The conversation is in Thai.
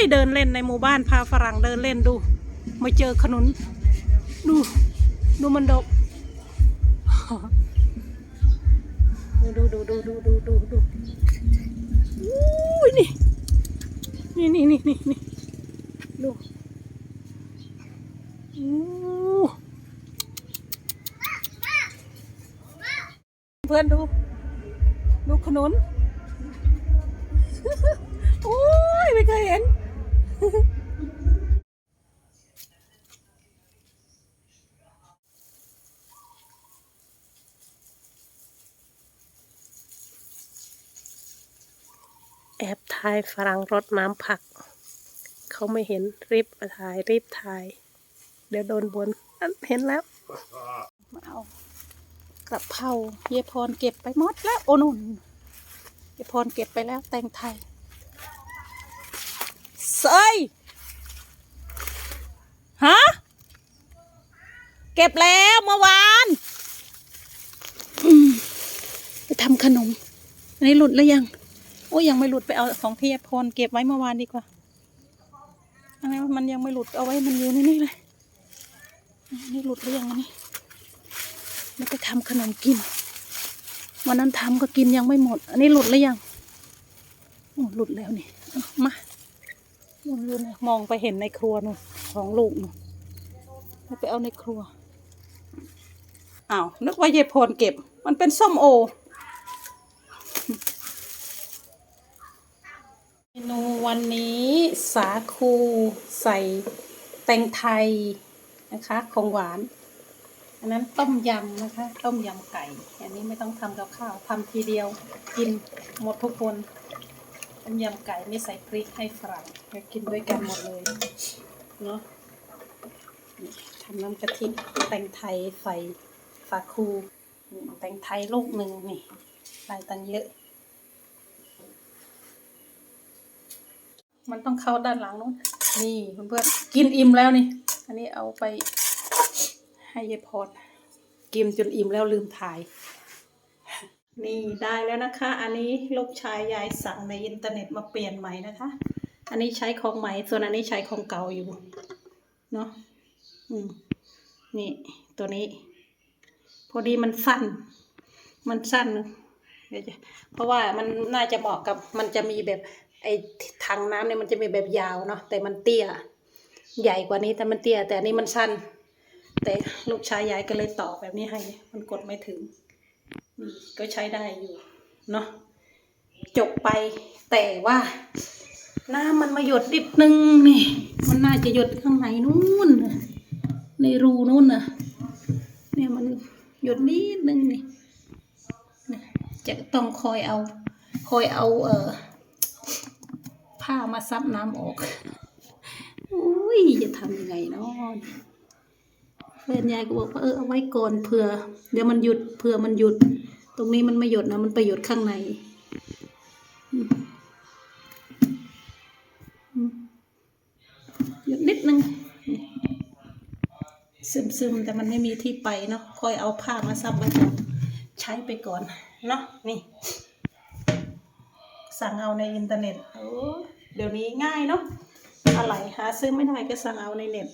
ยเดินเล่นในหมู่บ้านพาฝรั่งเดินเล่นดู มาเจอขนุน ดู ดูมันดกดูดูดูดูดูดูดูอู้นี่นี่นี่นี่นี่นี่ดูอู้เพื่อนดู ดูขนุน ถ่ายฝรั่งรดน้ำผัก เขาไม่เห็นรีบมาถ่ายรีบถ่าย เดี๋ยวโดนบนอันเห็นแล้วมาเอากระเพราเยพรเก็บไปหมดแล้วโอนุนเยพรเก็บไปแล้วแตงไทยเซยฮะเก็บแล้วเมื่อวานไปทำขนมอันนี้หลุดแล้วยัง อ้ยยังไม่หลุดไปเอาของเทียพรเก็บไว้เมื่อวานดีกว่าอันนี้มันยังไม่หลุดเอาไว้มันอยู่ในนี่เลยนี่หลุดหรือยังนนี้แล้วไปทำขนมกินวันนั้นทำก็กินยังไม่หมด อันนี้หลุดหรือยังโอ้หลุดแล้วนี่เอามานู่นอยู่นะมองไปเห็นในครัวนู่นของลูกนู่นไปเอาในครัวอ้าวนึกว่ายายพรเก็บ มันเป็นส้มโอ เมนู วันนี้สาคูใส่แตงไทยนะคะของหวาน อันนั้นต้มยำนะคะ ต้มยำไก่ อันนี้ไม่ต้องทำกับข้าวทำทีเดียวกินหมดทุกคน ต้มยำไก่ไม่ใส่พริกให้ฝรั่งกินด้วยกันหมดเลยเนาะทำน้ำกะทิแตงไทยใส่สาคูแตงไทยลูกหนึ่งนี่ใส่ตังเยอะ มันต้องเข้าด้านหลังนู้นนี่เพื่อนๆกินอิ่มแล้วนี่ อันนี้เอาไปให้ยายพรกินจนอิ่มแล้วลืมถ่าย นี่ได้แล้วนะคะ อันนี้ลูกชายยายสั่งในอินเทอร์เน็ตมาเปลี่ยนใหม่นะคะ อันนี้ใช้ของใหม่ ส่วนอันนี้ใช้ของเก่าอยู่ เนาะอืมนี่ตัวนี้ พอดีมันสั้น มันสั้นเดี๋ยวจะเพราะว่ามันน่าจะเหมาะกับมันจะมีแบบ ไอ้ถังน้ำเนี่ยมันจะมีแบบยาวเนาะแต่มันเตี้ย ใหญ่กว่านี้แต่มันเตี้ย แต่อันนี้มันสั้น แต่ลูกชายยายก็เลยต่อแบบนี้ให้ มันกดไม่ถึงก็ใช้ได้อยู่เนาะจบไปแต่ว่า น้ำมันมาหยดนิดนึงนี่ มันน่าจะหยดข้างในนู่นในรูนู่นน่ะ เนี่ยมันหยดนิดนึงนี่จะต้องคอยเอา คอยเอาเอ่อ ผ้ามาซับน้ำออก อุ้ยจะทำยังไงเนาะเพื่อนยายก็บอกว่าเออเอาไว้ก่อนเผื่อ เดี๋ยวมันหยุดเผื่อมันหยุด ตรงนี้มันไม่หยุดนะมันไปหยุดข้างในหยุดนิดนึงนี่ซึมๆแต่มันไม่มีที่ไปเนาะคอยเอาผ้ามาซับไว้ก่อนใช้ไปก่อน เนาะนี่ สั่งเอาในอินเทอร์เน็ตโอ้ เดี๋ยวนี้ง่ายเนาะอะไรหาซื้อไม่ได้ก็สั่งเอาในเน็ต